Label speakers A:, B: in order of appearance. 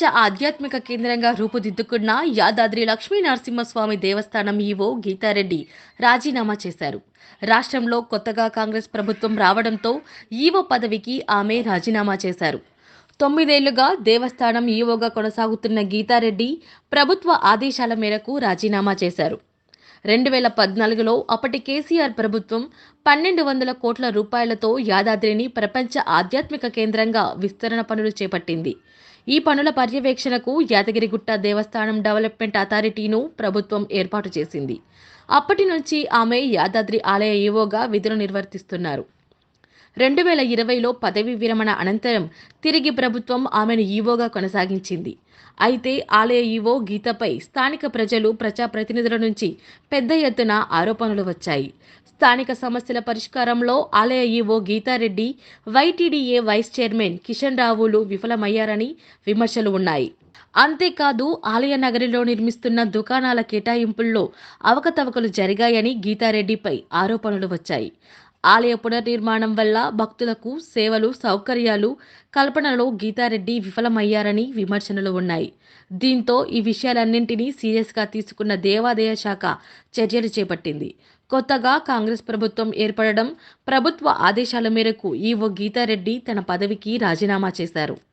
A: ప్రపంచ ఆధ్యాత్మిక కేంద్రంగా రూపుదిద్దుకున్న యాదాద్రి లక్ష్మీ నరసింహస్వామి దేవస్థానం ఈవో గీతారెడ్డి రాజీనామా చేశారు. రాష్ట్రంలో కొత్తగా కాంగ్రెస్ ప్రభుత్వం రావడంతో ఈవో పదవికి ఆమె రాజీనామా చేశారు. తొమ్మిదేళ్ళుగా దేవస్థానం ఈవోగా కొనసాగుతున్న గీతారెడ్డి ప్రభుత్వ ఆదేశాల మేరకు రాజీనామా చేశారు. రెండు వేల పద్నాలుగులో అప్పటి కేసీఆర్ ప్రభుత్వం పన్నెండు వందల కోట్ల రూపాయలతో యాదాద్రిని ప్రపంచ ఆధ్యాత్మిక కేంద్రంగా విస్తరణ పనులు చేపట్టింది. ఈ పనుల పర్యవేక్షణకు యాదగిరిగుట్ట దేవస్థానం డెవలప్మెంట్ అథారిటీను ప్రభుత్వం ఏర్పాటు చేసింది. అప్పటి నుంచి ఆమె యాదాద్రి ఆలయ ఈవోగా విధులు నిర్వర్తిస్తున్నారు. రెండు వేల ఇరవైలో పదవీ విరమణ అనంతరం తిరిగి ప్రభుత్వం ఆమెను ఈవోగా కొనసాగించింది. అయితే ఆలయ ఈవో గీతపై స్థానిక ప్రజలు ప్రజాప్రతినిధుల నుంచి పెద్ద ఎత్తున ఆరోపణలు వచ్చాయి. స్థానిక సమస్యల పరిష్కారంలో ఆలయ EO Geetha Reddy YTDA vice chairman Kishan రావులు విఫలమయ్యారని విమర్శలు ఉన్నాయి. అంతేకాదు ఆలయ నగరిలో నిర్మిస్తున్న దుకాణాల కేటాయింపుల్లో అవకతవకలు జరిగాయని గీతారెడ్డిపై ఆరోపణలు వచ్చాయి. ఆలయ పునర్నిర్మాణం వల్ల భక్తులకు సేవలు సౌకర్యాలు కల్పనలో గీతారెడ్డి విఫలమయ్యారని విమర్శనలు ఉన్నాయి. దీంతో ఈ విషయాలన్నింటినీ సీరియస్గా తీసుకున్న దేవాదాయ శాఖ చర్యలు చేపట్టింది. కొత్తగా కాంగ్రెస్ ప్రభుత్వం ఏర్పడడం ప్రభుత్వ ఆదేశాల మేరకు ఈవో గీతారెడ్డి తన పదవికి రాజీనామా చేశారు.